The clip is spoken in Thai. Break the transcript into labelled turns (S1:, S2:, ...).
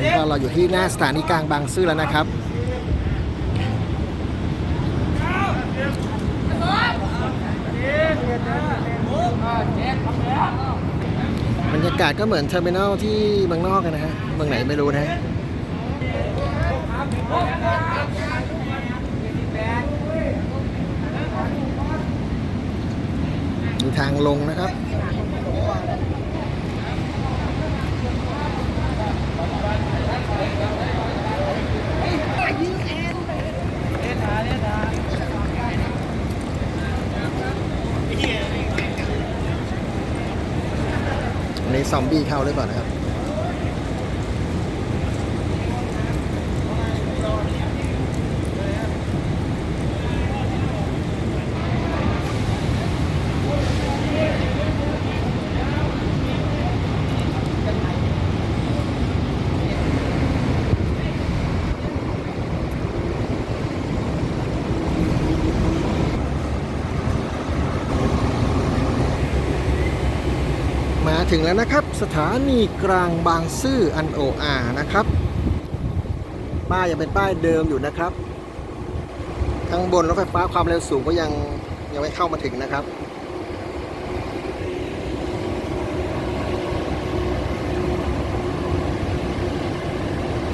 S1: นี่ก็เราอยู่ที่หน้าสถานีกลางบางซื่อแล้วนะครับบรรยากาศก็เหมือนเทอร์มินอลที่เมืองนอกกันนะฮะเมืองไหนไม่รู้นะฮะมีทางลงนะครับ นี้ซอมบี้เข้าหรือเปล่านะครับ มาถึงแล้วนะครับ สถานีกลางบางซื่ออันโออานะครับ ป้ายยังเป็นป้ายเดิมอยู่นะครับ ข้างบนรถไฟฟ้าความเร็วสูงก็ยังยังไม่เข้ามาถึงนะครับ